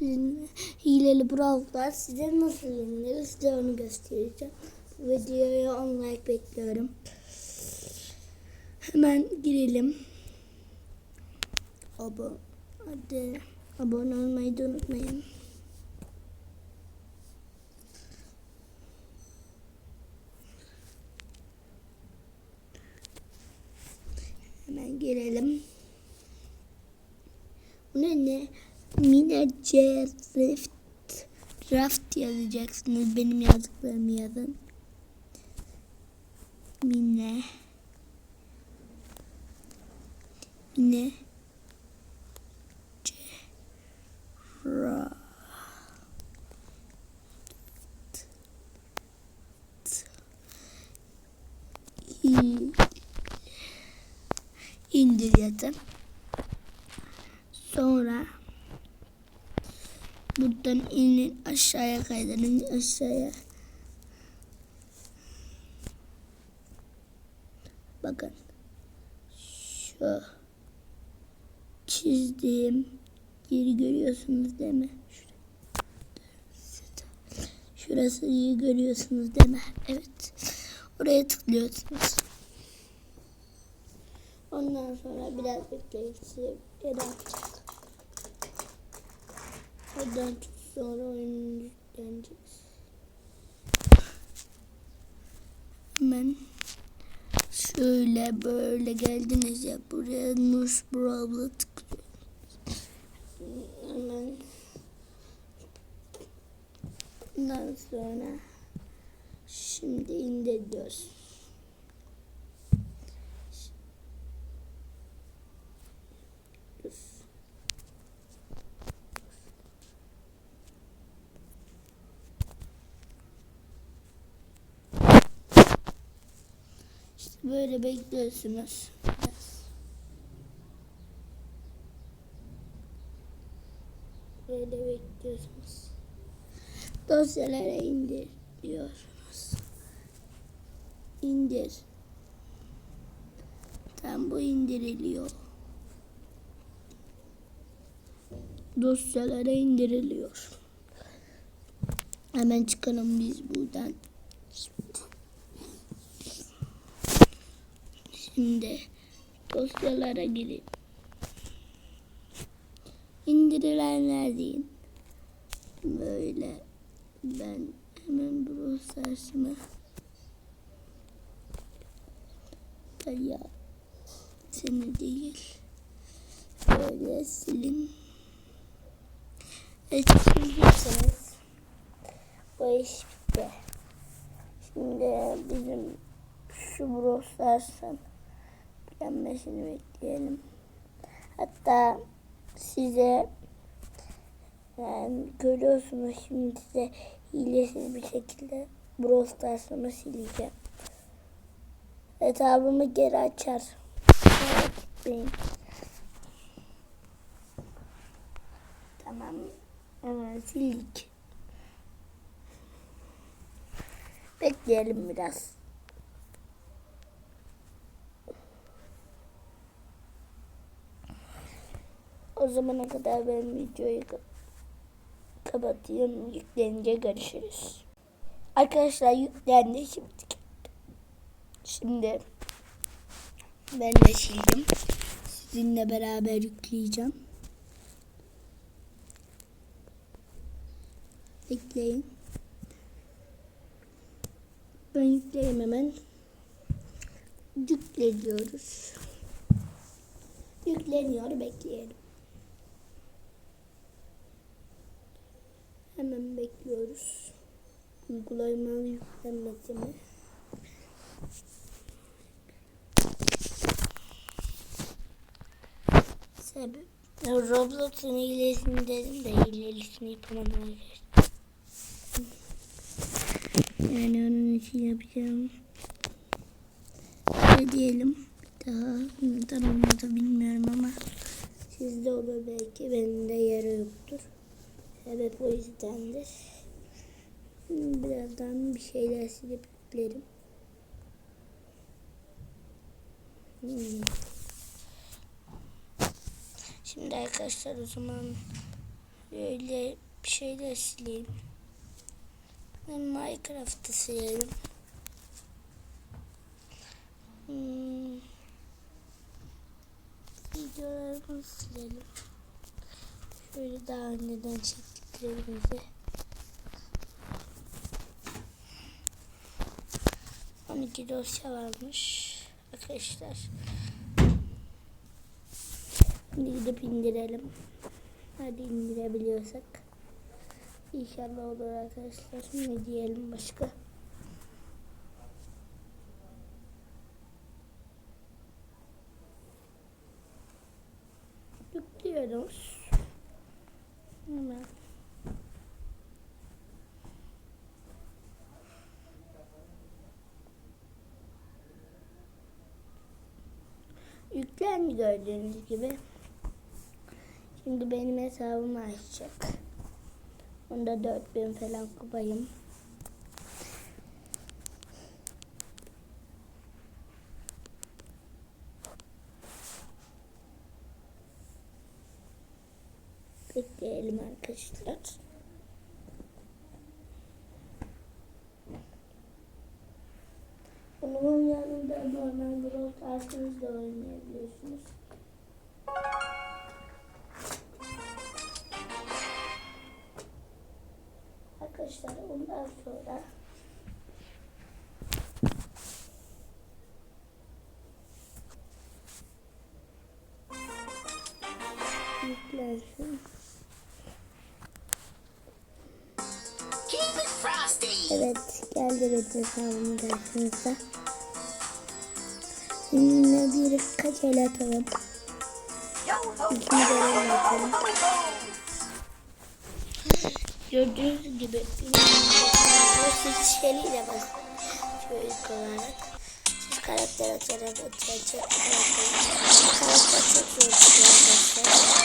Hileli brawllar size nasıl yenilir size onu göstereceğim. Videoya 10 like bekliyorum. Hemen girelim. Abone, hadi abone olmayı da unutmayın. Hemen girelim. Bu ne ne? Mine C Raft, Raft yazacaksınız. Benim yazdıklarımı yazın. Mine Mine C Raft İ- indir yazın. Sonra buradan inin aşağıya kaydırın aşağıya. Bakın. Şu çizdiğim yeri görüyorsunuz değil mi? Şurası iyi görüyorsunuz değil mi? Evet. Oraya tıklıyorsunuz. Ondan sonra biraz bekleyin size yer atacak. Oradan çok sonra oyunun yüklenecek. Hemen şöyle böyle geldiniz ya buraya Nuş Brawl'a tıklıyorsunuz. Hemen Ondan sonra şimdi indir. Böyle bekliyorsunuz. Böyle bekliyorsunuz. Dosyalara indir diyorsunuz. İndir. Tam bu indiriliyor. Dosyalara indiriliyor. Hemen çıkalım biz buradan. Şimdi dosyalara girin. İndirilenler deyin. Böyle ben hemen brosersime ya seni değil böyle silin. Evet sildiyseniz bu iş bitti. Şimdi bizim şu brosersın gelmesini bekleyelim. Hatta size yani görüyorsunuz şimdi size hilesiz bir şekilde Brawl Stars'ımı sileceğim. Hesabımı geri açar. Tamam. Hemen sildik. Bekleyelim biraz. O zamana kadar ben videoyu kap- kapatayım. Yüklenince görüşürüz. Arkadaşlar yüklendi şimdi. Şimdi ben de sildim. Sizinle beraber yükleyeceğim. Bekleyin. Ben yükleyeyim hemen. Yükle diyoruz. Yükleniyor bekleyelim. Hemen bekliyoruz. Uygulamalı yüklenmedi mi? Sebep. Roblox'un hilesini dedim de hilelisini yapamadım arkadaşlar. Yani onun için yapacağım. Ne diyelim? Daha neden olmadı bilmiyorum ama sizde olur belki. Benim. Sebep o yüzdendir. Birazdan bir şeyler silip yüklerim. Hmm. Şimdi arkadaşlar o zaman Böyle bir şeyler sileyim. Ben Minecraft'ı silelim. Hmm. Videolarımı silelim. Şöyle daha önceden çektiklerimizi. 12 dosya varmış arkadaşlar. Şimdi gidip indirelim. Hadi indirebiliyorsak. İnşallah olur arkadaşlar. Ne diyelim başka? Yüklüyoruz. Hemen. Yüklendi gördüğünüz gibi. Şimdi benim hesabımı açacak. Onda 4000 falan kupayım. Bekleyelim arkadaşlar. Bunun yanında normal Brawl Stars'ınızla oynayabiliyorsunuz. Frosty. Evet geldi benim hesabım karşınızda. Şimdi birkaç el atalım. İkinci el atalım. Gördüğünüz gibi siz şeriyle bakın. Şöyle ilk olarak. Siz karakter açarak açacak. Karakter çok zor arkadaşlar.